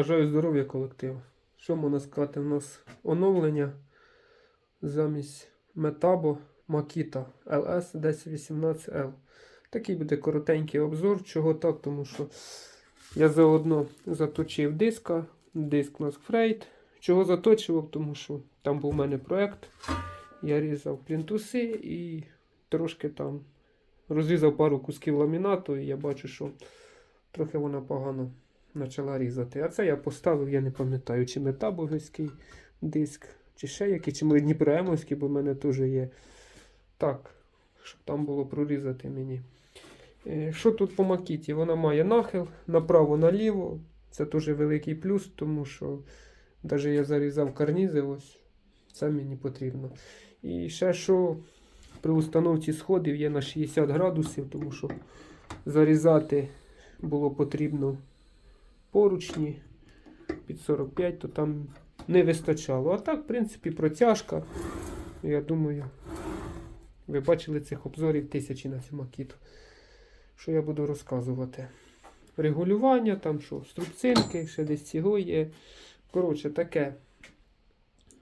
Бажаю здоров'я колективу. Що можна сказати? У нас оновлення замість Metabo Makita LS 1018L. Такий буде коротенький обзор. Чого так? Тому що я заодно заточив диска, диск у нас. Чого заточував? Тому що там був у мене проект. Я різав плінтуси і трошки там розрізав пару кусків ламінату, і я бачу, що трохи вона погано почала різати. А це я поставив, я не пам'ятаю, чи метабовський диск, чи ще який, чи Дніпроемовський, бо в мене теж є. Так, щоб там було прорізати мені. Е, Що тут по макіті? Вона має нахил направо-наліво. Це теж великий плюс, тому що навіть я зарізав карнізи, ось це мені потрібно. І ще що при установці сходів є на 60 градусів, тому що зарізати було потрібно поручні під 45, то там не вистачало. А так, в принципі, протяжка. Я думаю, ви бачили цих обзорів тисячі на цю макіту. Що я буду розказувати? Регулювання, там що, струбцинки, ще десь цього є. Коротше, таке.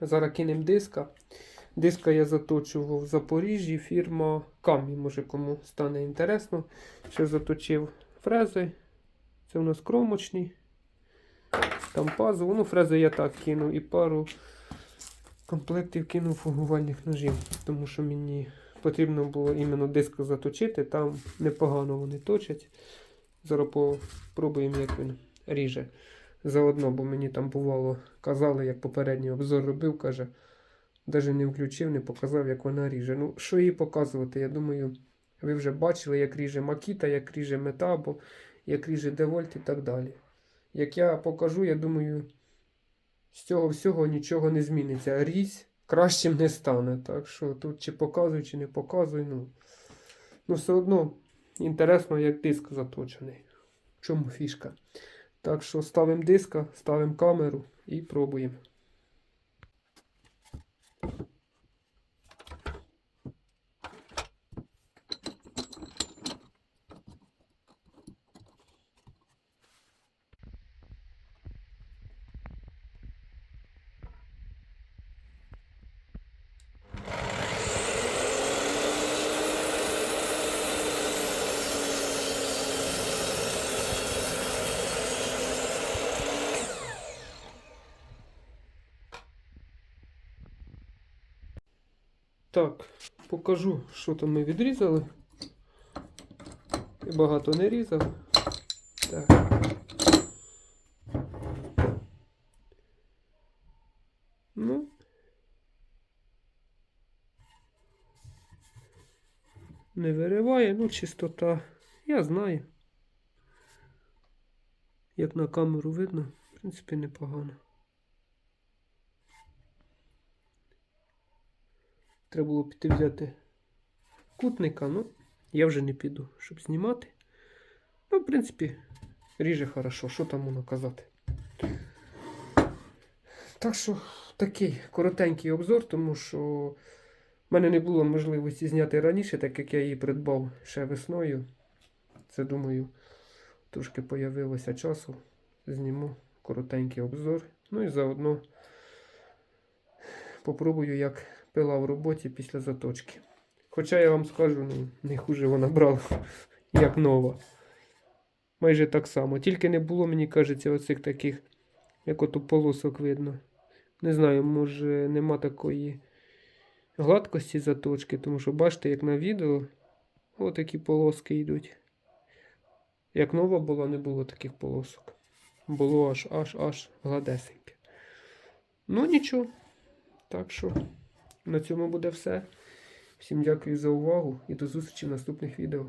Зараз кинемо диска. Диска я заточував в Запоріжжі, фірма Камі, може кому стане інтересно. Ще заточив фрези. Це у нас кромочні. Там пазу. Ну, фрези я так кинув і пару комплектів кинув фугувальних ножів, тому що мені потрібно було іменно диск заточити. Там непогано вони точать. Зараз попробуємо, як він ріже. Заодно, бо мені там бувало, казали, як попередній обзор робив, каже, навіть не включив, не показав, як вона ріже. Ну, що їй показувати? Я думаю, ви вже бачили, як ріже Макіта, як ріже Метабо, як ріже Девольт і так далі. Як я покажу, я думаю, з цього всього нічого не зміниться. Різь кращим не стане. Так що тут чи показуй, чи не показуй. Ну, ну все одно інтересно, як диск заточений. В чому фішка? Так що ставимо диска, ставимо камеру і пробуємо. Так, покажу, що там ми відрізали. І багато не різав. Так. Ну. Не вириває, ну чистота. Я знаю. Як на камеру видно, в принципі, непогано. Треба було піти взяти кутника, ну, я вже не піду, щоб знімати. Ну, в принципі, ріже хорошо, що там воно казати. Так що такий коротенький обзор, тому що в мене не було можливості зняти раніше, так як я її придбав ще весною. Це, думаю, трошки появилося часу. Зніму коротенький обзор. Ну і заодно попробую, як пила в роботі після заточки. Хоча я вам скажу, ну, не хуже вона брала, як нова. Майже так само. Тільки не було, мені кажеться, оцих таких, як ото полосок видно. Не знаю, може нема такої гладкості заточки, тому що бачите, як на відео, отакі полоски йдуть. Як нова була, не було таких полосок. Було аж аж аж гладесеньке. Ну нічого. Так що на цьому буде все. Всім дякую за увагу і до зустрічі в наступних відео.